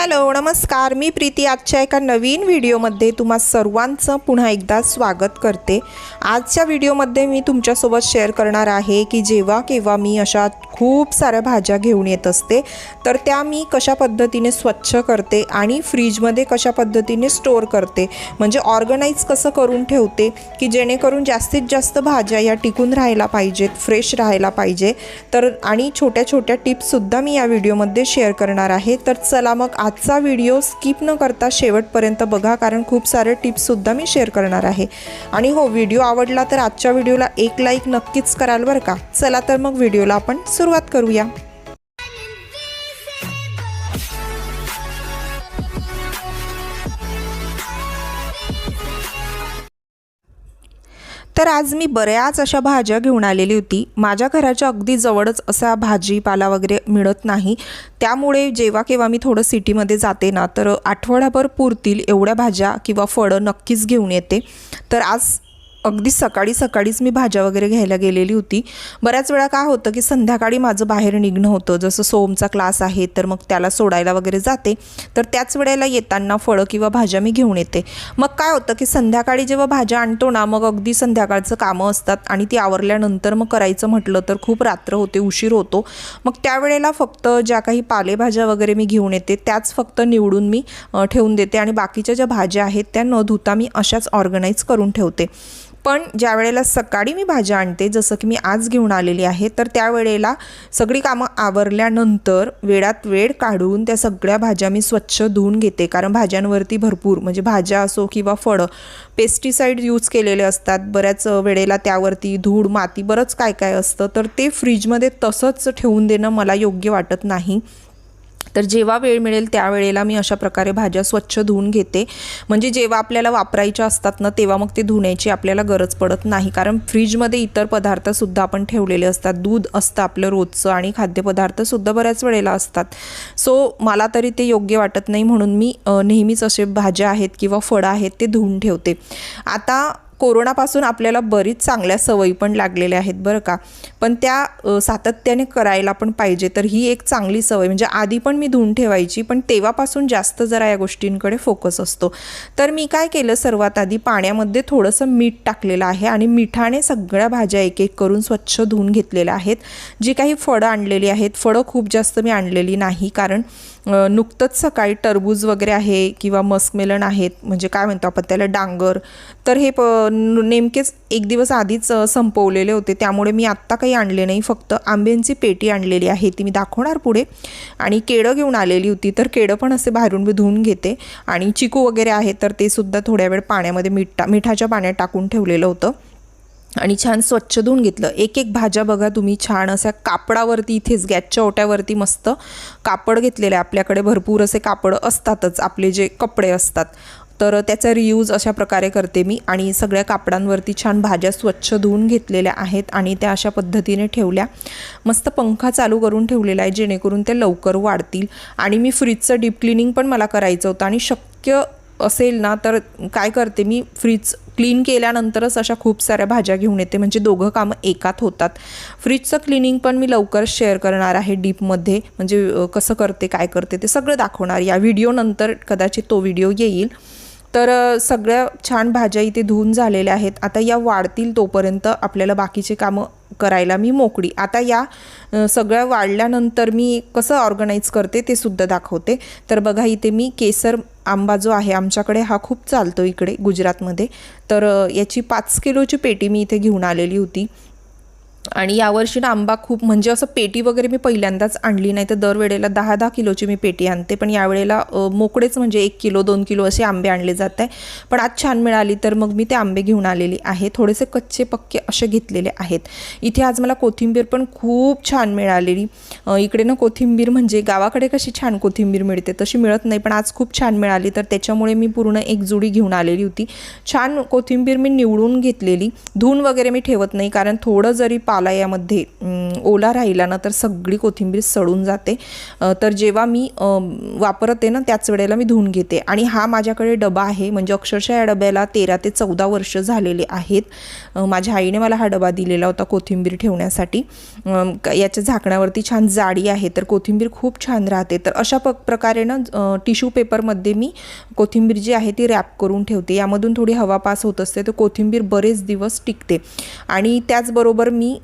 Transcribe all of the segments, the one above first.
Hello नमस्कार. मी प्रीती आजच्या एका नवीन व्हिडिओमध्ये तुम्हा सर्वांचं पुन्हा एकदा स्वागत करते. आजच्या व्हिडिओमध्ये मी तुमच्यासोबत शेअर करणार आहे की जेव्हा केव्हा मी अशा खूप साऱ्या भाज्या घेऊन येत असते. तर त्या मी कशा पद्धतीने स्वच्छ करते आणि फ्रीजमध्ये कशा पद्धतीने स्टोअर करते? म्हणजे ऑर्गनाईज कसं करून ठेवते? की जेणेकरून जास्तीत जास्त भाज्या या टिकून राहायला पाहिजेत फ्रेश राहायला पाहिजे. तर आणि छोट्या छोट्या टिप्ससुद्धा मी या व्हिडिओमध्ये शेअर करणार आहे. तर चला मग आजचा व्हिडिओ स्किप न करता शेवटपर्यंत बघा कारण खूप सारे टिप्ससुद्धा मी शेअर करणार आहे. आणि हो व्हिडिओ आवडला तर आजच्या व्हिडिओला एक लाईक नक्कीच कराल बरं का? चला तर मग व्हिडिओला आपण सुरू सुरुवात करूया. तर आज मी बऱ्याच अशा भाज्या घेऊन आलेली होती. माझ्या घराच्या अगदी जवळच असा भाजीपाला वगैरे मिळत नाही. त्यामुळे जेव्हा केव्हा मी थोडं सिटीमध्ये जाते ना तर आठवड्याभर पुरतील एवढ्या भाज्या किंवा फळं नक्कीच घेऊन येते. तर आज अगदी सकाळी सकाळीच मी भाज्या वगैरे घ्यायला गेलेली होती. बऱ्याच वेळा काय होतं की संध्याकाळी माझं बाहेर निघणं होतं. जसं सोमचा क्लास आहे तर मग त्याला सोडायला वगैरे जाते. तर त्याच वेळेला येताना फळं किंवा भाज्या मी घेऊन येते. मग काय होतं की संध्याकाळी जेव्हा भाज्या आणतो ना मग अगदी संध्याकाळचं कामं असतात आणि ती आवरल्यानंतर मग करायचं म्हटलं तर खूप रात्र होते उशीर होतो. मग त्यावेळेला फक्त ज्या काही पालेभाज्या वगैरे मी घेऊन येते त्याच फक्त निवडून मी ठेवून देते आणि बाकीच्या ज्या भाज्या आहेत त्या न धुता मी अशाच ऑर्गनाईज करून ठेवते. पण ज्या वेळेला सकाळी मी भाज्या आणते जसं की मी आज घेऊन आलेली आहे तर त्यावेळेला सगळी कामं आवरल्यानंतर वेळात वेळ काढून त्या सगळ्या भाज्या मी स्वच्छ धुवून घेते. कारण भाज्यांवरती भरपूर म्हणजे भाज्या असो किंवा फळं पेस्टिसाईड यूज केलेले असतात. बऱ्याच वेळेला त्यावरती धूळ माती बरंच काय काय असतं. तर ते फ्रीजमध्ये तसंच ठेवून देणं मला योग्य वाटत नाही. तर जेव्हा वेळ मिळेल त्यावेळेला मी अशा प्रकारे भाज्या स्वच्छ धुवून घेते. म्हणजे जेव्हा आपल्याला वापरायच्या असतात ना तेव्हा मग ते धुण्याची आपल्याला गरज पडत नाही. कारण फ्रीजमध्ये इतर पदार्थसुद्धा आपण ठेवलेले असतात. दूध असतं आपलं रोजचं आणि खाद्यपदार्थसुद्धा बऱ्याच वेळेला असतात. सो मला तरी ते योग्य वाटत नाही म्हणून मी नेहमीच असे भाज्या आहेत किंवा फळं आहेत ते धुवून ठेवते. आता कोरोनापासून आपल्याला बरीच चांगल्या सवयी पण लागलेल्या आहेत बरं का. पण त्या सातत्याने करायला पण पाहिजे तर ही एक चांगली सवय. म्हणजे आधी पण मी धुवून ठेवायची पण तेव्हापासून जास्त जरा या गोष्टींकडे फोकस असतो. तर मी काय केलं सर्वात आधी पाण्यामध्ये थोडंसं मीठ टाकलेलं आहे आणि मिठाने सगळ्या भाज्या एक एक करून स्वच्छ धुवून घेतलेल्या आहेत. जी काही फळं आणलेली आहेत फळं खूप जास्त मी आणलेली नाही कारण नुकतंच सकाळी टरबूज वगैरे आहे किंवा मस्कमेलन आहेत म्हणजे काय म्हणतो आपण त्याला डांगर. तर हे प न- नेमकेच एक दिवस आधीच संपवलेले होते. त्यामुळे मी आत्ता काही आणले नाही. फक्त आंब्यांची पेटी आणलेली आहे ती मी दाखवणार पुढे. आणि केळं घेऊन आलेली होती तर केळं पण असे बाहेरून मी धुवून घेते. आणि चिकू वगैरे आहे तर ते सुद्धा थोड्या वेळ पाण्यामध्ये मीठ मिठाच्या पाण्यात टाकून ठेवलेलं होतं. आणि छान स्वच्छ धुवून घेतलं. एक एक भाज्या बघा तुम्ही छान अशा कापडावरती इथेच गॅसच्या ओट्यावरती मस्त कापड घेतलेलं आहे. आपल्याकडे भरपूर असे कापड असतातच आपले जे कपडे असतात. तर त्याचा रियूज अशा प्रकारे करते मी आणि सगळ्या कापडांवरती छान भाज्या स्वच्छ धुवून घेतलेल्या आहेत आणि त्या अशा पद्धतीने ठेवल्या. मस्त पंखा चालू करून ठेवलेला आहे जेणेकरून ते लवकर वाढतील. आणि मी फ्रीजचं डीप क्लिनिंग पण मला करायचं होतं आणि शक्य असेल ना तर काय करते मी फ्रीज क्लीन केल्यानंतरच अशा खूप साऱ्या भाज्या घेऊन येते. म्हणजे दोघं कामं एकात होतात. फ्रीजचं क्लिनिंग पण मी लवकर शेअर करणार आहे डीपमध्ये म्हणजे कसं करते काय करते ते सगळं दाखवणार. या व्हिडिओनंतर कदाचित तो व्हिडिओ येईल. तर सगळ्या छान भाज्या इथे धुवून झालेल्या आहेत. आता या वाढतील तोपर्यंत आपल्याला बाकीचे कामं करायला मी मोकळी. आता या सगळ्या वाढल्यानंतर मी कसं ऑर्गनाईज करते ते सुद्धा दाखवते. तर बघा इथे मी केसर आंबा जो आहे आमच्याकडे हा खूप चालतो इकडे गुजरातमध्ये. तर याची पाच किलोची पेटी मी इथे घेऊन आलेली होती. आणि यावर्षी ना आंबा खूप म्हणजे असं पेटी वगैरे मी पहिल्यांदाच आणली नाही तर दरवेळेला दहा दहा किलोची मी पेटी आणते. पण यावेळेला मोकळेच म्हणजे एक किलो दोन किलो असे आंबे आणले जात आहे पण आज छान मिळाली तर मग मी ते आंबे घेऊन आलेली आहे. थोडेसे कच्चे पक्के असे घेतलेले आहेत. इथे आज मला कोथिंबीर पण खूप छान मिळालेली. इकडे ना कोथिंबीर म्हणजे गावाकडे कशी छान कोथिंबीर मिळते तशी मिळत नाही पण आज खूप छान मिळाली. तर त्याच्यामुळे मी पूर्ण एक जुडी घेऊन आलेली होती. छान कोथिंबीर मी निवडून घेतलेली. धून वगैरे मी ठेवत नाही कारण थोडं जरी पाला यामध्ये ओला राहिला ना तर सगळी कोथिंबीर सडून जाते. तर जेव्हा मी वापरते ना त्याच वेळेला मी धुवून घेते. आणि हा माझ्याकडे डबा आहे. म्हणजे अक्षरशः या डब्याला तेरा ते चौदा वर्ष झालेले आहेत. माझ्या आईने मला हा डबा दिलेला होता कोथिंबीर ठेवण्यासाठी. याच्या झाकण्यावरती छान जाडी आहे तर कोथिंबीर खूप छान राहते. तर अशा प प्रकारे ना टिश्यू पेपरमध्ये मी कोथिंबीर जी आहे ती रॅप करून ठेवते. यामधून थोडी हवा पास होत असते तर कोथिंबीर बरेच दिवस टिकते. आणि त्याचबरोबर मी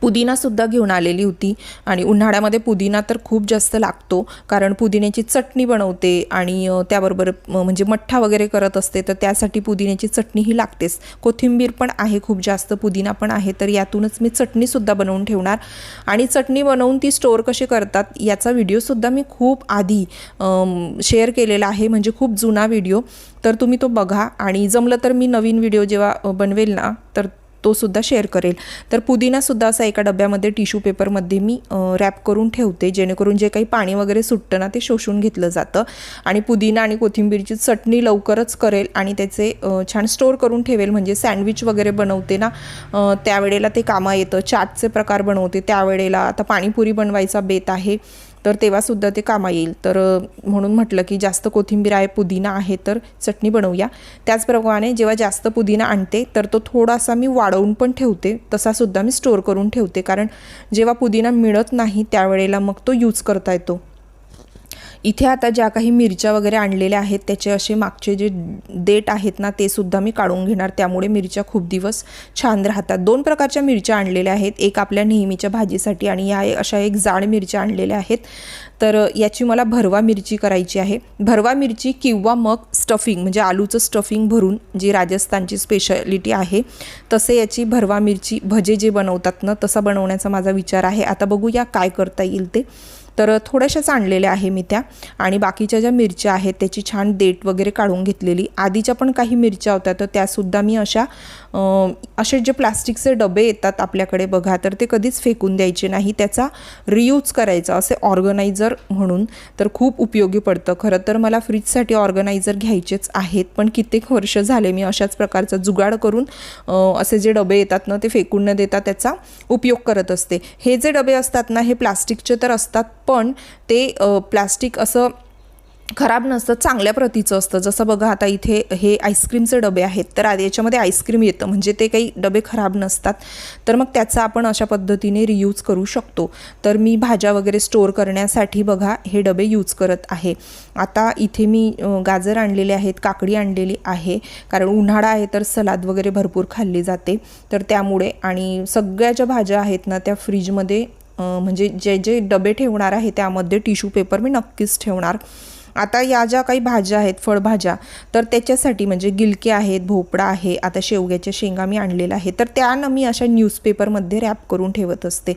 पुदिनासुद्धा घेऊन आलेली होती. आणि उन्हाळ्यामध्ये पुदिना तर खूप जास्त लागतो कारण पुदिन्याची चटणी बनवते आणि त्याबरोबर म्हणजे मठ्ठा वगैरे करत असते तर त्यासाठी पुदिन्याची चटणी ही लागतेच. कोथिंबीर पण आहे खूप जास्त पुदिना पण आहे तर यातूनच मी चटणीसुद्धा बनवून ठेवणार. आणि चटणी बनवून ती स्टोअर कशी करतात याचा व्हिडिओसुद्धा मी खूप आधी शेअर केलेला आहे म्हणजे खूप जुना व्हिडिओ. तर तुम्ही तो बघा आणि जमलं तर मी नवीन व्हिडिओ जेव्हा बनवेल ना तर तो सुद्धा शेअर करेल. तर पुदिनासुद्धा असा एका डब्यामध्ये टिश्यू पेपरमध्ये मी रॅप करून ठेवते. जेणेकरून जे काही पाणी वगैरे सुटतं ना ते शोषून घेतलं जातं. आणि पुदिना आणि कोथिंबीरची चटणी लवकरच करेल आणि त्याचे छान स्टोअर करून ठेवेल. म्हणजे सँडविच वगैरे बनवते ना त्यावेळेला ते कामा येतं. चाटचे प्रकार बनवते. त्यावेळेला आता पाणीपुरी बनवायचा बेत आहे. तर तेव्हासुद्धा ते कामा येईल. तर म्हणून म्हटलं की जास्त कोथिंबीर आहे पुदिना आहे तर चटणी बनवूया. त्याचप्रमाणे जेव्हा जास्त पुदिना आणते तर तो थोडासा मी वाढवून पण ठेवते. तसासुद्धा मी स्टोअर करून ठेवते. कारण जेव्हा पुदिना मिळत नाही त्यावेळेला मग तो यूज करता येतो. इथे आता ज्या काही मिरच्या वगैरे आणलेल्या आहेत त्याचे असे मागचे जे देठ आहेत ना ते सुद्धा मी काढून घेणार. त्यामुळे मिरच्या खूप दिवस छान राहतात. दोन प्रकारच्या मिरच्या आणलेल्या आहेत. एक आपल्या नेहमीच्या भाजीसाठी आणि या अशा एक जाड मिरच्या आणलेल्या आहेत. तर याची मला भरवा मिरची करायची आहे. भरवा मिरची किंवा मग स्टफिंग म्हणजे आलूचं स्टफिंग भरून जी राजस्थानची स्पेशालिटी आहे तसे याची भरवा मिरची भजे जे बनवतात ना तसा बनवण्याचा माझा विचार आहे. आता बघूया काय करता येईल ते. तर थोड्याशाच आणलेल्या आहे मी त्या. आणि बाकीच्या ज्या मिरच्या आहेत त्याची छान देठ वगैरे काढून घेतलेली. आधीच्या पण काही मिरच्या होत्या तर त्यासुद्धा मी अशा असे जे प्लास्टिकचे डबे येतात आपल्याकडे बघा तर ते कधीच फेकून द्यायचे नाही. त्याचा रियूज करायचा असे ऑर्गनायझर म्हणून. तर खूप उपयोगी पडतं. खरं तर मला फ्रीजसाठी ऑर्गनायझर घ्यायचेच आहेत पण कित्येक वर्ष झाले मी अशाच प्रकारचा जुगाड करून असे जे डबे येतात ना ते फेकून न देता त्याचा उपयोग करत असते. हे जे डबे असतात ना हे प्लास्टिकचे तर असतात पण ते प्लास्टिक असं खराब नसतं चांगल्या प्रतीचं असतं. जसं बघा आता इथे हे आईस्क्रीमचे डबे आहेत तर आधी याच्यामध्ये आईस्क्रीम येतं. म्हणजे ते काही डबे खराब नसतात. तर मग त्याचा आपण अशा पद्धतीने रियूज करू शकतो. तर मी भाज्या वगैरे स्टोअर करण्यासाठी बघा हे डबे यूज करत आहे. आता इथे मी गाजर आणलेले आहेत काकडी आणलेली आहे. कारण उन्हाळा आहे तर सलाद वगैरे भरपूर खाल्ली जाते. तर त्यामुळे आणि सगळ्या ज्या भाज्या आहेत ना त्या फ्रीजमध्ये म्हणजे जे जे डबे ठेवणार आहे त्यामध्ये टिश्यू पेपर मी नक्कीच ठेवणार. आता या ज्या काही भाज्या आहेत फळभाज्या तर त्याच्यासाठी म्हणजे गिलके आहेत भोपळा आहे आता शेवग्याच्या शेंगा मी आणलेल्या आहे तर त्या न मी अशा न्यूजपेपरमध्ये रॅप करून ठेवत असते.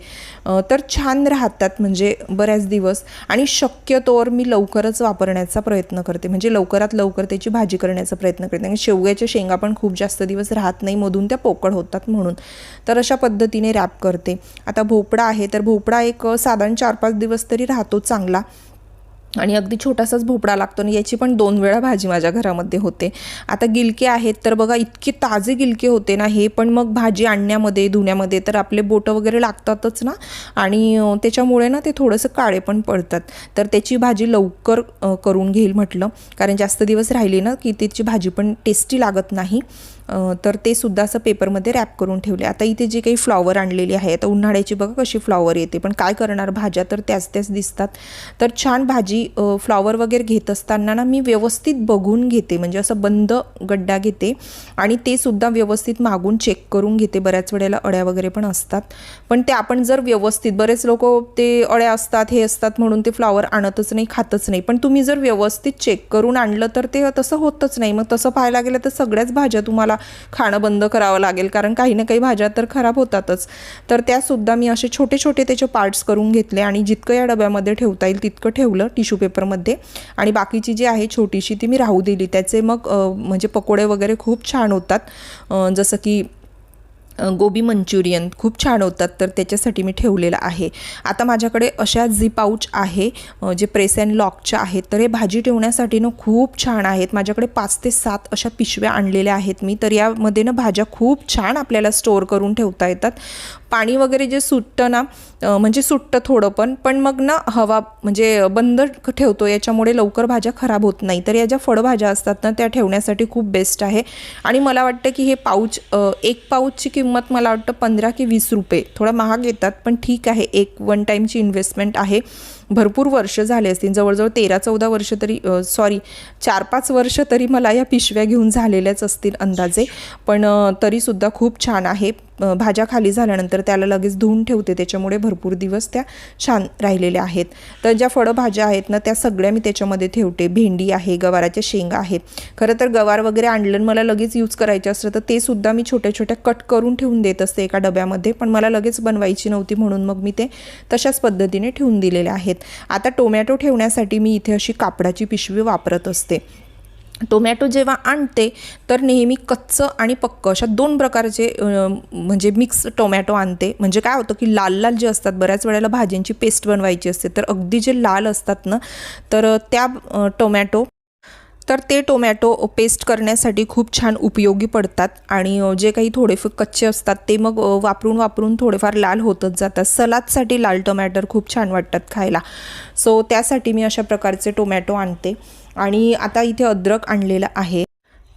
तर छान राहतात म्हणजे बऱ्याच दिवस आणि शक्यतोवर मी लवकरच वापरण्याचा प्रयत्न करते. म्हणजे लवकरात लवकर त्याची भाजी करण्याचा प्रयत्न करते. आणि शेवग्याच्या शेंगा पण खूप जास्त दिवस राहत नाही मधून त्या पोकळ होतात म्हणून. तर अशा पद्धतीने रॅप करते. आता भोपळा आहे तर भोपळा एक साधारण चार पाच दिवस तरी राहतो चांगला. आणि अगदी छोटासाच भोपळा लागतो आणि याची पण दोन वेळा भाजी माझ्या घरामध्ये होते. आता गिलके आहेत तर बघा इतके ताजे गिलके होते ना हे पण मग भाजी आणण्यामध्ये धुण्यामध्ये तर आपले बोटं वगैरे लागतातच ना. आणि त्याच्यामुळे ना ते थोडंसं काळे पण पडतात. तर त्याची भाजी लवकर करून घेईल म्हटलं. कारण जास्त दिवस राहिली ना की त्याची भाजी पण टेस्टी लागत नाही. तर ते सुद्धा असं पेपरमध्ये रॅप करून ठेवले. आता इथे जे काही फ्लॉवर आणलेली आहे आता उन्हाळ्याची बघा कशी फ्लॉवर येते पण काय करणार? भाज्या तर त्याच त्याच दिसतात. तर छान भाजी फ्लॉवर वगैरे घेत असताना ना मी व्यवस्थित बघून घेते म्हणजे असं बंद गड्डा घेते आणि ते सुद्धा व्यवस्थित मागून चेक करून घेते. बऱ्याच वेळेला अळ्या वगैरे पण असतात. पण ते आपण जर व्यवस्थित बरेच लोक ते अळ्या असतात हे असतात म्हणून ते फ्लॉवर आणतच नाही खातच नाही. पण तुम्ही जर व्यवस्थित चेक करून आणलं तर ते तसं होतच नाही. मग तसं पाहायला गेलं तर सगळ्याच भाज्या तुम्हाला खाणं बंद करावं लागेल कारण काही ना काही भाज्या तर खराब होतातच. तर त्यासुद्धा मी असे छोटे छोटे त्याचे पार्ट्स करून घेतले आणि जितकं या डब्यामध्ये ठेवता येईल तितकं ठेवलं टिश्यू पेपरमध्ये. आणि बाकीची जी आहे छोटीशी ती मी राहू दिली. त्याचे मग म्हणजे पकोडे वगैरे खूप छान होतात. जसं की गोबी मंचुरियन खूप छान होतात तर त्याच्यासाठी मी ठेवलेलं आहे. आता माझ्याकडे अशा झी पाऊच आहे जे प्रेस अँड लॉकच्या आहेत तर हे भाजी ठेवण्यासाठी ना खूप छान आहेत. माझ्याकडे पाच ते सात अशा पिशव्या आणलेल्या आहेत मी तर यामध्ये ना भाज्या खूप छान आपल्याला स्टोअर करून ठेवता येतात. पाणी वगैरे जे सुटतं ना म्हणजे सुटतं थोडं पण पण मग ना हवा म्हणजे बंद ठेवतो याच्यामुळे लवकर भाज्या खराब होत नाही. तर या ज्या फळभाज्या असतात ना त्या ठेवण्यासाठी खूप बेस्ट आहे. आणि मला वाटतं की हे पाऊच एक पाऊचची किंमत मला वाटतं पंधरा की वीस रुपये. थोडा महाग येतात पण ठीक आहे. एक वन टाईमची इन्व्हेस्टमेंट आहे. भरपूर वर्ष झाले असतील जवळजवळ तेरा चौदा वर्ष तरी सॉरी चार पाच वर्ष तरी मला या पिशव्या घेऊन झालेल्याच असतील अंदाजे. पण तरीसुद्धा खूप छान आहे. भाज्या खाली झाल्यानंतर त्याला लगेच धुवून ठेवते. त्याच्यामुळे भरपूर दिवस त्या छान राहिलेल्या आहेत. तर ज्या फळभाज्या आहेत ना त्या सगळ्या मी त्याच्यामध्ये ठेवते. भेंडी आहे गवाराच्या शेंगा आहेत. खरं तर गवार वगैरे आणलं मला लगेच यूज करायचे असतं तर ते सुद्धा मी छोट्या छोट्या कट करून ठेवून देत असते एका डब्यामध्ये. पण मला लगेच बनवायची नव्हती म्हणून मग मी ते तशाच पद्धतीने ठेवून दिलेले आहेत. आता टोमॅटो ठेवण्यासाठी मी इथे अशी कापडाची पिशवी वापरत असते. टोमॅटो जेव्हा आणते तर नेहमी कच्चं आणि पक्कं अशा दोन प्रकारचे म्हणजे मिक्स टोमॅटो आणते. म्हणजे काय होतं की लाल लाल जे असतात बऱ्याच वेळेला भाज्यांची पेस्ट बनवायची असते तर अगदी जे लाल असतात ना तर त्या टोमॅटो तर ते टोमॅटो पेस्ट करण्यासाठी खूप छान उपयोगी पडतात. आणि जे काही थोडेफार कच्चे असतात ते मग वापरून वापरून थोडेफार लाल होतच जातात. सलादसाठी लाल टोमॅटर खूप छान वाटतात खायला. सो त्यासाठी मी अशा प्रकारचे टोमॅटो आणते. आणि आता इथे अद्रक आणलेलं आहे.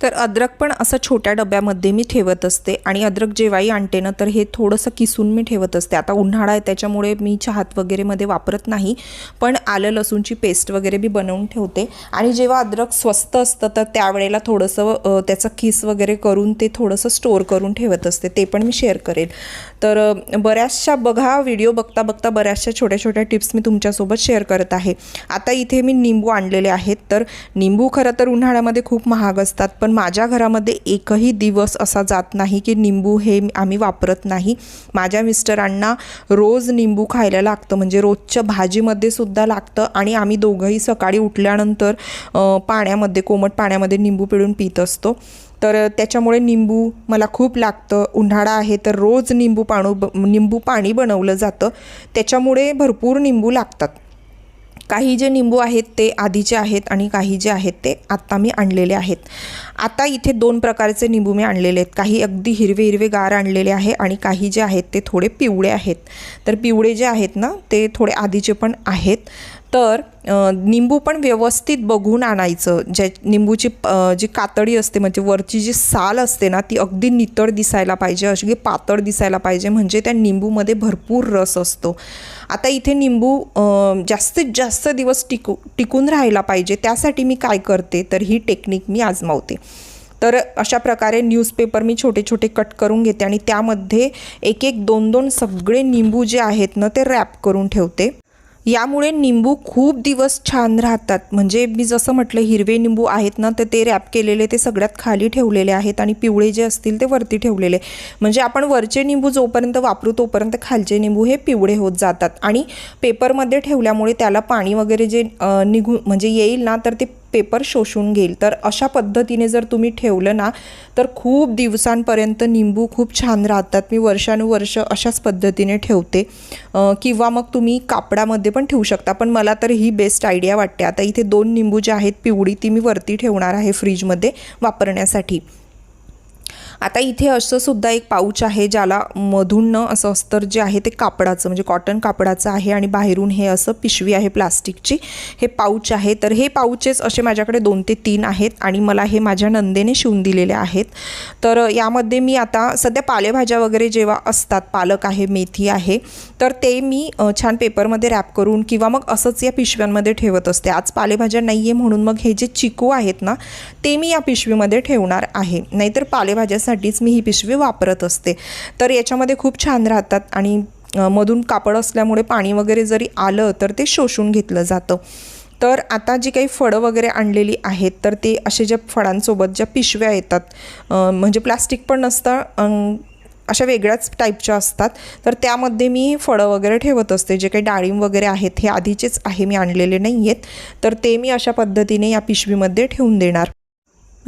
तर अद्रक पण असं छोट्या डब्यामध्ये मी ठेवत असते. आणि अद्रक जेव्हाही आणते ना तर हे थोडंसं किसून मी ठेवत असते. आता उन्हाळा आहे त्याच्यामुळे मी चहात वगैरेमध्ये वापरत नाही. पण आलं लसूणची पेस्ट वगैरे मी बनवून ठेवते. आणि जेव्हा अद्रक स्वस्त असतं तर त्यावेळेला थोडंसं त्याचं किस वगैरे करून ते थोडंसं स्टोअर करून ठेवत असते. ते पण मी शेअर करेल. तर बऱ्याचशा बघा व्हिडिओ बघता बघता बऱ्याचशा छोट्या छोट्या टिप्स मी तुमच्यासोबत शेअर करत आहे. आता इथे मी निंबू आणलेले आहेत. तर निंबू खरं तर उन्हाळ्यामध्ये खूप महाग असतात पण पण माझ्या घरामध्ये एकही दिवस असा जात नाही की निंबू हे आम्ही वापरत नाही. माझ्या मिस्टरांना रोज निंबू खायला लागतं म्हणजे रोजच्या भाजीमध्ये सुद्धा लागतं आणि आम्ही दोघंही सकाळी उठल्यानंतर पाण्यामध्ये कोमट पाण्यामध्ये निंबू पिळून पित असतो. तर त्याच्यामुळे निंबू मला खूप लागतं. उन्हाळा आहे तर रोज निंबू पाणू ब निंबू पाणी बनवलं जातं. त्याच्यामुळे भरपूर निंबू लागतात. काही जे निंबू आहेत ते आधीचे आहेत आणि काही जे आहेत ते आत्ता मी आणलेले आहेत. आता इथे दोन प्रकारचे निंबू मी आणलेले आहेत. काही अगदी हिरवे हिरवे गार आणलेले आहे आणि काही जे आहेत ते थोडे पिवळे आहेत. तर पिवळे जे आहेत ना ते थोडे आधीचे पण आहेत. तर निंबू पण व्यवस्थित बघून आणायचं. ज्या निंबूची जी कातडी असते म्हणजे वरची जी साल असते ना ती अगदी नितळ दिसायला पाहिजे. अशी पातळ दिसायला पाहिजे म्हणजे त्या निंबूमध्ये भरपूर रस असतो. आता इथे निंबू जास्तीत जास्त दिवस टिकू टिकून राहायला पाहिजे. त्यासाठी मी काय करते तर ही टेक्निक मी आजमावते. तर अशा प्रकारे न्यूजपेपर मी छोटे छोटे कट करून घेते आणि त्यामध्ये एक एक दोन दोन सगळे निंबू जे आहेत ना ते रॅप करून ठेवते. यामुळे निंबू खूप दिवस छान राहतात. म्हणजे मी जसं म्हटलं हिरवे निंबू आहेत ना तर ते रॅप केलेले ते सगळ्यात खाली ठेवलेले आहेत आणि पिवळे जे असतील ते वरती ठेवलेले. म्हणजे आपण वरचे निंबू जोपर्यंत वापरू तोपर्यंत खालचे निंबू हे पिवळे होत जातात. आणि पेपरमध्ये ठेवल्यामुळे त्याला पाणी वगैरे जे निघू म्हणजे येईल ना तर ते पेपर शोषून घेईल. तर अशा पद्धतीने जर तुम्ही ठेवलं ना तर खूप दिवसांपर्यंत निंबू खूप छान राहतात. मी वर्षानुवर्ष अशाच पद्धतीने ठेवते. किंवा मग तुम्ही कापडामध्ये पण ठेवू शकता. पण मला तर ही बेस्ट आयडिया वाटते. आता इथे दोन निंबू जे आहेत पिवळी ती मी वरती ठेवणार आहे फ्रीजमध्ये वापरण्यासाठी. आता इथे असं सुद्धा एक पाऊच आहे ज्याला मधून असं अस्तर जे आहे ते कापडाचं म्हणजे कॉटन कापडाचं आहे आणि बाहेरून हे असं पिशवी आहे प्लास्टिकची. हे पाऊच आहे. तर हे पाऊचेस असे माझ्याकडे दोन ते तीन आहेत आणि मला हे माझ्या नंदेने शिवून दिलेले आहेत. तर यामध्ये मी आता सध्या पालेभाज्या वगैरे जेव्हा असतात पालक आहे मेथी आहे तर ते मी छान पेपरमध्ये रॅप करून किंवा मग असंच या पिशव्यांमध्ये ठेवत असते. आज पालेभाज्या नाही आहे म्हणून मग हे जे चिकू आहेत ना ते मी या पिशवीमध्ये ठेवणार आहे. नाहीतर पालेभाज्या पालेभाज्यासाठीच मी ही पिशवी वापरत असते. तर याच्यामध्ये खूप छान राहतात आणि मधून कापड असल्यामुळे पाणी वगैरे जरी आलं तर ते शोषून घेतलं जातं. तर आता जी काही फळं वगैरे आणलेली आहेत तर ते असे ज्या फळांसोबत ज्या पिशव्या येतात म्हणजे प्लास्टिक पण नसतं अशा वेगळ्याच टाईपच्या असतात. तर त्यामध्ये मी फळं वगैरे ठेवत असते. जे काही डाळिंब वगैरे आहेत हे आधीचेच आहे मी आणलेले नाही आहेत तर ते मी अशा पद्धतीने या पिशवीमध्ये ठेवून देणार.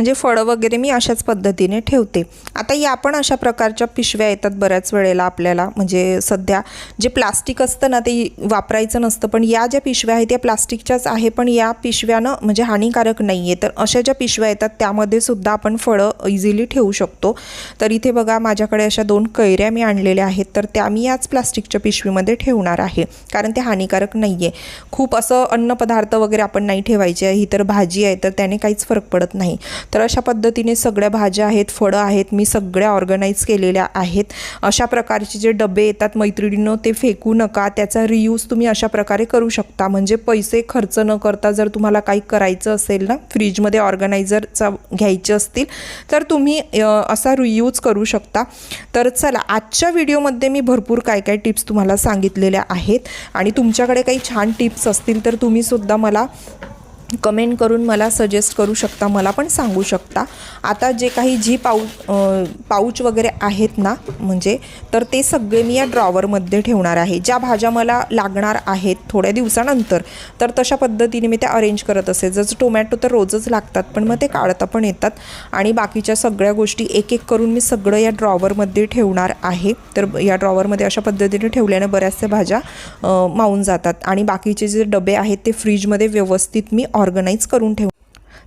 म्हणजे फळं वगैरे मी अशाच पद्धतीने ठेवते. आता या पण अशा प्रकारच्या पिशव्या येतात बऱ्याच वेळेला आपल्याला. म्हणजे सध्या जे प्लास्टिक असतं ना ते वापरायचं नसतं पण या ज्या पिशव्या आहेत त्या प्लास्टिकच्याच आहे पण या पिशव्यानं म्हणजे हानिकारक नाही आहे तर अशा ज्या पिशव्या येतात त्यामध्ये सुद्धा आपण फळं इझिली ठेवू शकतो. तर इथे बघा माझ्याकडे अशा दोन कैऱ्या मी आणलेल्या आहेत. तर त्या मी याच प्लास्टिकच्या पिशवीमध्ये ठेवणार आहे कारण ते हानिकारक नाही आहे खूप असं अन्नपदार्थ वगैरे आपण नाही ठेवायचे. ही तर भाजी आहे तर त्याने काहीच फरक पडत नाही. तर अशा पद्धतीने सगळ्या भाज्या आहेत फळं आहेत मी सगळ्या ऑर्गनाईज केलेल्या आहेत. अशा प्रकारचे जे डबे येतात मैत्रिणीनं ते फेकू नका. त्याचा रियूज तुम्ही अशा प्रकारे करू शकता. म्हणजे पैसे खर्च न करता जर तुम्हाला काही करायचं असेल ना फ्रीजमध्ये ऑर्गनायझरचा घ्यायचे असतील तर तुम्ही असा रियूज करू शकता. तर चला आजच्या व्हिडिओमध्ये मी भरपूर काय काय टिप्स तुम्हाला सांगितलेल्या आहेत. आणि तुमच्याकडे काही छान टिप्स असतील तर तुम्ही सुद्धा मला कमेंट करून मला सजेस्ट करू शकता मला पण सांगू शकता. आता जे काही जी पाऊ पाऊच वगैरे आहेत ना म्हणजे तर ते सगळे मी या ड्रॉवरमध्ये ठेवणार आहे. ज्या भाज्या मला लागणार आहेत थोड्या दिवसानंतर तर तशा पद्धतीने मी त्या अरेंज करत असे. जसं टोमॅटो तर रोजच लागतात पण मग ते काढता पण येतात. आणि बाकीच्या सगळ्या गोष्टी एक एक करून मी सगळं या ड्रॉवरमध्ये ठेवणार आहे. तर या ड्रॉवरमध्ये अशा पद्धतीने ठेवल्याने बऱ्याचशा भाज्या मावून जातात. आणि बाकीचे जे डबे आहेत ते फ्रीजमध्ये व्यवस्थित मी ऑर्गनाईज करून ठेव.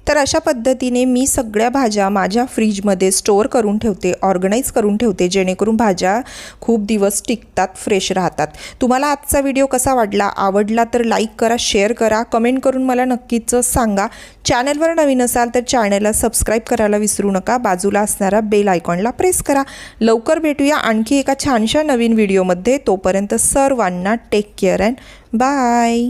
तर अशा पद्धतीने मी सगळ्या भाज्या माझ्या फ्रीजमध्ये स्टोअर करून ठेवते ऑर्गनाईज करून ठेवते जेणेकरून भाज्या खूप दिवस टिकतात फ्रेश राहतात. तुम्हाला आजचा व्हिडिओ कसा वाटला आवडला तर लाईक करा शेअर करा कमेंट करून मला नक्कीच सांगा. चॅनलवर नवीन असाल तर चॅनलला सबस्क्राईब करायला विसरू नका. बाजूला असणारा बेल आयकॉनला प्रेस करा. लवकर भेटूया आणखी एका छानशा नवीन व्हिडिओमध्ये. तोपर्यंत सर्वांना टेक केअर अँड बाय